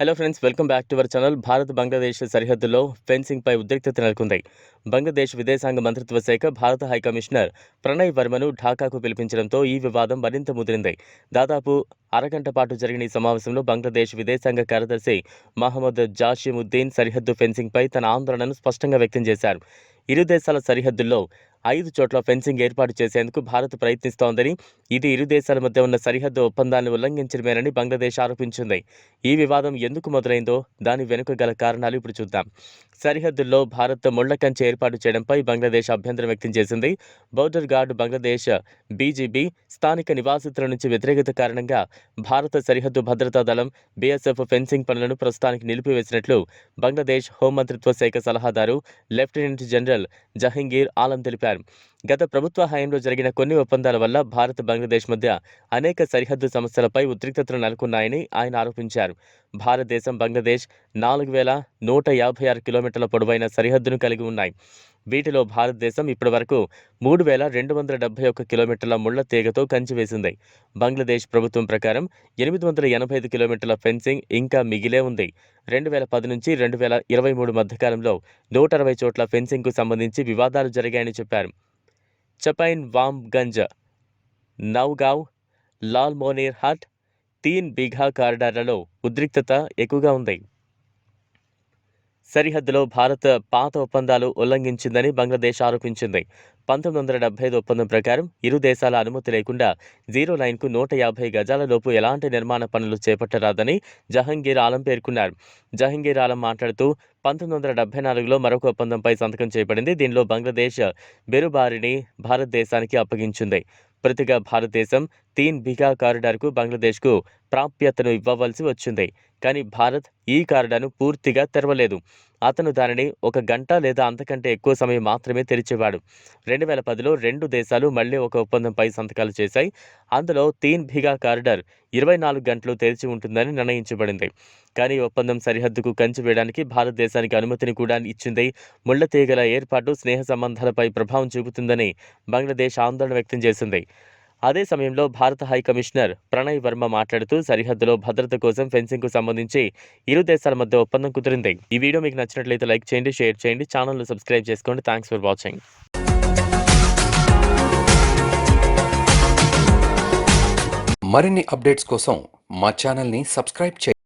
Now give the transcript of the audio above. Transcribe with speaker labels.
Speaker 1: Hello friends welcome back to our channel Bharat Bangladesh సరిహద్దులో ఫెన్సింగ్పై ఉద్రిక్తత నెలకొంది బంగ్లాదేశ్ విదేశాంగ మంత్రిత్వ శాఖ భారత హై కమిషనర్ ప్రణయ్ వర్మను ఢాకాకు పిలిపించడంతో ఈ వివాదం మరింత ముదిరింది దాదాపు అరగంట పాటు జరిగిన ఈ సమావేశంలో బంగ్లాదేశ్ విదేశాంగ కార్యదర్శి మహమ్మద్ జాషిముద్దీన్ సరిహద్దు ఫెన్సింగ్ పై తన ఆందోళనను స్పష్టంగా వ్యక్తం చేశారు ఇరు దేశాల సరిహద్దుల్లో ఐదు చోట్ల ఫెన్సింగ్ ఏర్పాటు చేసేందుకు భారత్ ప్రయత్నిస్తోందని ఇది ఇరు దేశాల మధ్య ఉన్న సరిహద్దు ఒప్పందాన్ని ఉల్లంఘించడమేనని బంగ్లాదేశ్ ఆరోపించింది. ఈ వివాదం ఎందుకు మొదలైందో దాని వెనుక గల కారణాలు ఇప్పుడు చూద్దాం. సరిహద్దుల్లో భారత్ ముళ్ళకంచె ఏర్పాటు చేయడంపై బంగ్లాదేశ్ అభ్యంతరం వ్యక్తం చేసింది. బోర్డర్ గార్డ్ బంగ్లాదేశ్ బీజీబీ స్థానిక నివాసితుల నుంచి వ్యతిరేకత కారణంగా భారత సరిహద్దు భద్రతా దళం బీఎస్ఎఫ్ ఫెన్సింగ్ పనులను ప్రస్తుతానికి నిలిపివేసినట్లు బంగ్లాదేశ్ హోంమంత్రిత్వ శాఖ సలహాదారు లెఫ్టినెంట్ జనరల్ జహంగీర్ ఆలం తెలిపారు. గత ప్రభుత్వ హయాంలో జరిగిన కొన్ని ఒప్పందాల వల్ల భారత్ బంగ్లాదేశ్ మధ్య అనేక సరిహద్దు సమస్యలపై ఉద్రిక్తతలు నెలకొన్నాయని ఆయన ఆరోపించారు. భారతదేశం బంగ్లాదేశ్ నాలుగు వేల నూట యాభై ఆరు కిలోమీటర్ల పొడవైన సరిహద్దును కలిగి ఉన్నాయి. వీటిలో భారతదేశం ఇప్పటివరకు మూడు వేల రెండు వందల డెబ్బై ఒక్క కిలోమీటర్ల ముళ్ళ తీగతో కంచివేసింది బంగ్లాదేశ్ ప్రభుత్వం ప్రకారం ఎనిమిది వందల ఎనభై ఐదు కిలోమీటర్ల ఫెన్సింగ్ ఇంకా మిగిలే ఉంది. రెండు వేల పది నుంచి రెండు వేల ఇరవై మూడు మధ్యకాలంలో నూట అరవై చోట్ల ఫెన్సింగ్కు సంబంధించి వివాదాలు జరిగాయని చెప్పారు. చపైన్ వామ్గంజ్ నౌగావ్ లాల్ మోనీర్ హట్ తీన్ బిఘా కారిడార్లలో ఉద్రిక్తత ఎక్కువగా ఉంది. సరిహద్దులో భారత్ పాత ఒప్పందాలు ఉల్లంఘించిందని బంగ్లాదేశ్ ఆరోపించింది. పంతొమ్మిది వందల డెబ్బై ఐదు ఒప్పందం ప్రకారం ఇరు దేశాల అనుమతి లేకుండా జీరో లైన్కు నూట యాభై గజాల లోపు ఎలాంటి నిర్మాణ పనులు చేపట్టరాదని జహంగీర్ ఆలం పేర్కొన్నారు. జహంగీర్ ఆలం మాట్లాడుతూ పంతొమ్మిది వందల డెబ్బై నాలుగులో మరొక ఒప్పందంపై సంతకం చేయబడింది. దీనిలో బంగ్లాదేశ్ బెరుబారిని భారతదేశానికి అప్పగించింది. ప్రతిగా భారతదేశం తీన్ బిగా కారిడార్కు బంగ్లాదేశ్కు ప్రాప్యతను ఇవ్వవలసి వచ్చింది. కానీ భారత్ ఈ కారిడార్ను పూర్తిగా తెరవలేదు. అతను దానిని ఒక గంట లేదా అంతకంటే ఎక్కువ సమయం మాత్రమే తెరిచేవాడు. రెండు వేల పదిలో రెండు దేశాలు మళ్ళీ ఒక ఒప్పందంపై సంతకాలు చేశాయి. అందులో తీన్ భిగా కారిడార్ ఇరవై నాలుగు గంటలు తెరిచి ఉంటుందని నిర్ణయించబడింది. కానీ ఒప్పందం సరిహద్దుకు కంచి వేయడానికి భారతదేశానికి అనుమతిని కూడా ఇచ్చింది. ముళ్ళ తీగల ఏర్పాటు స్నేహ సంబంధాలపై ప్రభావం చూపుతుందని బంగ్లాదేశ్ ఆందోళన వ్యక్తం చేసింది. అదే సమయంలో భారత హై కమిషనర్ ప్రణయ్ వర్మ మాట్లాడుతూ సరిహద్దులో భద్రత కోసం ఫెన్సింగ్కు సంబంధించి ఇరు దేశాల మధ్య ఒప్పందం కుదిరింది. ఈ వీడియో మీకు నచ్చినట్లయితే లైక్ చేయండి షేర్ చేయండి ఛానల్ను సబ్స్క్రైబ్ చేసుకోండి. థ్యాంక్స్ ఫర్ వాచింగ్
Speaker 2: మరిన్ని అప్డేట్స్ కోసం మా ఛానల్ని సబ్స్క్రైబ్ చేయండి.